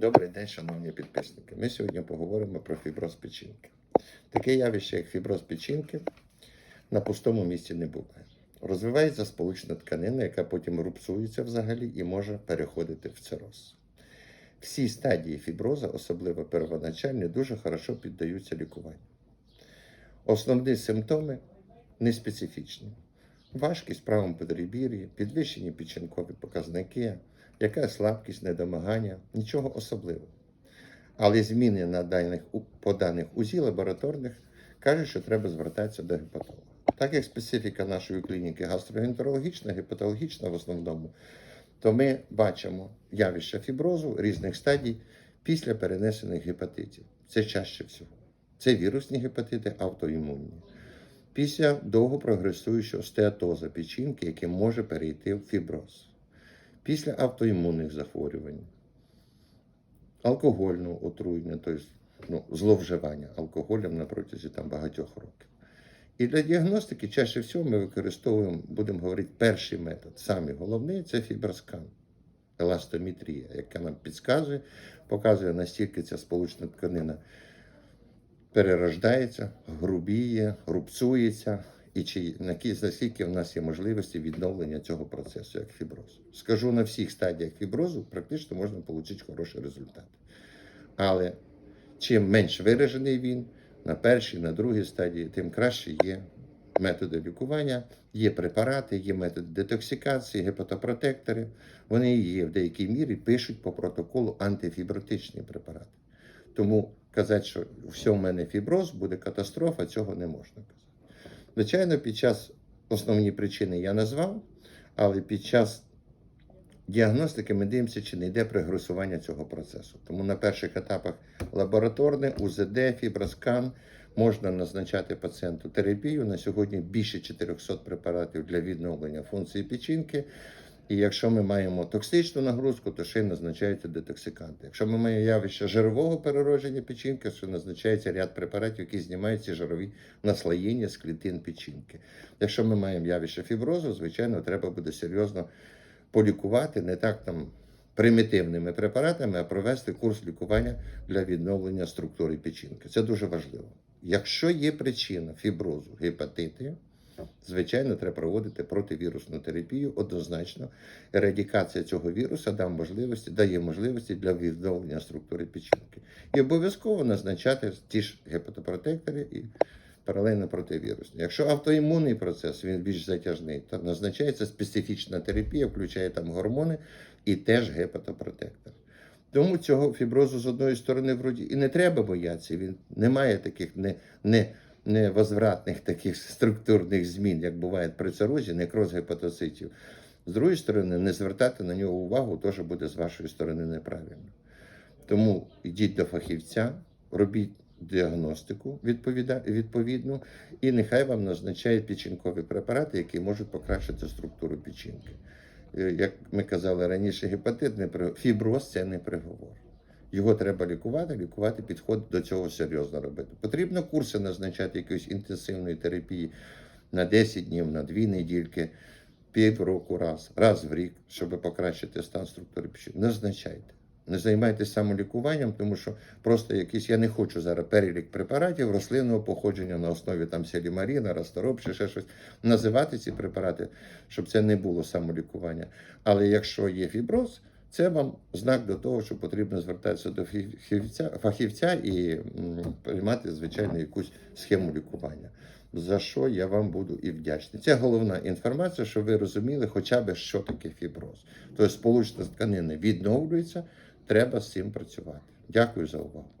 Добрий день, шановні підписники. Ми сьогодні поговоримо про фіброз печінки. Таке явище, як фіброз печінки, на пустому місці не буває. Розвивається сполучна тканина, яка потім рубцується взагалі і може переходити в цироз. Всі стадії фіброза, особливо первоначальні, дуже хорошо піддаються лікуванню. Основні симптоми неспецифічні. Важкість правому подрібір'ї, підвищені печінкові показники, яка слабкість, недомагання, нічого особливого. Але зміни на даних, по даних УЗІ лабораторних кажуть, що треба звертатися до гепатолога. Так як специфіка нашої клініки гастроентерологічна, гепатологічна в основному, то ми бачимо явище фіброзу різних стадій після перенесених гепатитів. Це чаще всього. Це вірусні гепатити, автоімунні. Після довго прогресуючого стеатоза печінки, який може перейти в фіброз. Після автоімунних захворювань, алкогольного отруєння, тобто ну, зловживання алкоголем на протязі там, багатьох років. І для діагностики чаще всього ми використовуємо, будемо говорити, перший метод. Самий головний це фіброскан, еластомітрія, яка нам підказує, показує, настільки ця сполучна тканина перерождається, грубіє, рубцується, і чи наскільки в нас є можливості відновлення цього процесу, як фіброз. Скажу на всіх стадіях фіброзу практично можна отримати хороший результат. Але чим менш виражений він на першій, на другій стадії, тим краще є методи лікування, є препарати, є методи детоксикації, гепатопротектори. Вони є в деякій мірі пишуть по протоколу антифібротичні препарати. Тому казати, що все в мене фіброз, буде катастрофа, цього не можна. Звичайно, під час основні причини я назвав, але під час діагностики ми дивимося, чи не йде прогресування цього процесу. Тому на перших етапах лабораторне, УЗД, фіброскан можна назначати пацієнту терапію. На сьогодні більше 400 препаратів для відновлення функції печінки. І якщо ми маємо токсичну нагрузку, то ще й назначаються детоксиканти. Якщо ми маємо явище жирового переродження печінки, то назначається ряд препаратів, які знімають ці жирові наслоєння з клітин печінки. Якщо ми маємо явище фіброзу, звичайно, треба буде серйозно полікувати, не так там примітивними препаратами, а провести курс лікування для відновлення структури печінки. Це дуже важливо. Якщо є причина фіброзу, гепатити, звичайно, треба проводити противірусну терапію однозначно. Ерадикація цього віруса дає можливості, дає можливості для відновлення структури печінки. І обов'язково назначати ті ж гепатопротектори і паралельно противірусні. Якщо автоімунний процес він більш затяжний, то назначається специфічна терапія, включає там гормони і теж гепатопротектор. Тому цього фіброзу з одної сторони вроді і не треба боятися. Він не має таких не, не, невозвратних таких структурних змін, як буває при цирозі, некроз гепатоцитів. З другої сторони, не звертати на нього увагу теж буде з вашої сторони неправильно. Тому йдіть до фахівця, робіть діагностику відповідну, і нехай вам назначають печінкові препарати, які можуть покращити структуру печінки. Е, Як ми казали раніше, гепатит не при- фіброз це не приговор. Його треба лікувати, лікувати підход до цього серйозно робити. Потрібно курси назначати якоїсь інтенсивної терапії на 10 днів, на 2 недільки, півроку раз, раз в рік, щоб покращити стан структури печінки. Назначайте. Не займайтеся самолікуванням, тому що просто якийсь, я не хочу зараз перелік препаратів рослинного походження на основі там селімаріна, растороп чи ще щось. Називати ці препарати, щоб це не було самолікування. Але якщо є фіброз, це вам знак до того, що потрібно звертатися до фахівця, і приймати, звичайно, якусь схему лікування. За що я вам буду і вдячний. Це головна інформація, щоб ви розуміли, хоча б що таке фіброз. Тобто сполучна тканина відновлюється, треба з цим працювати. Дякую за увагу.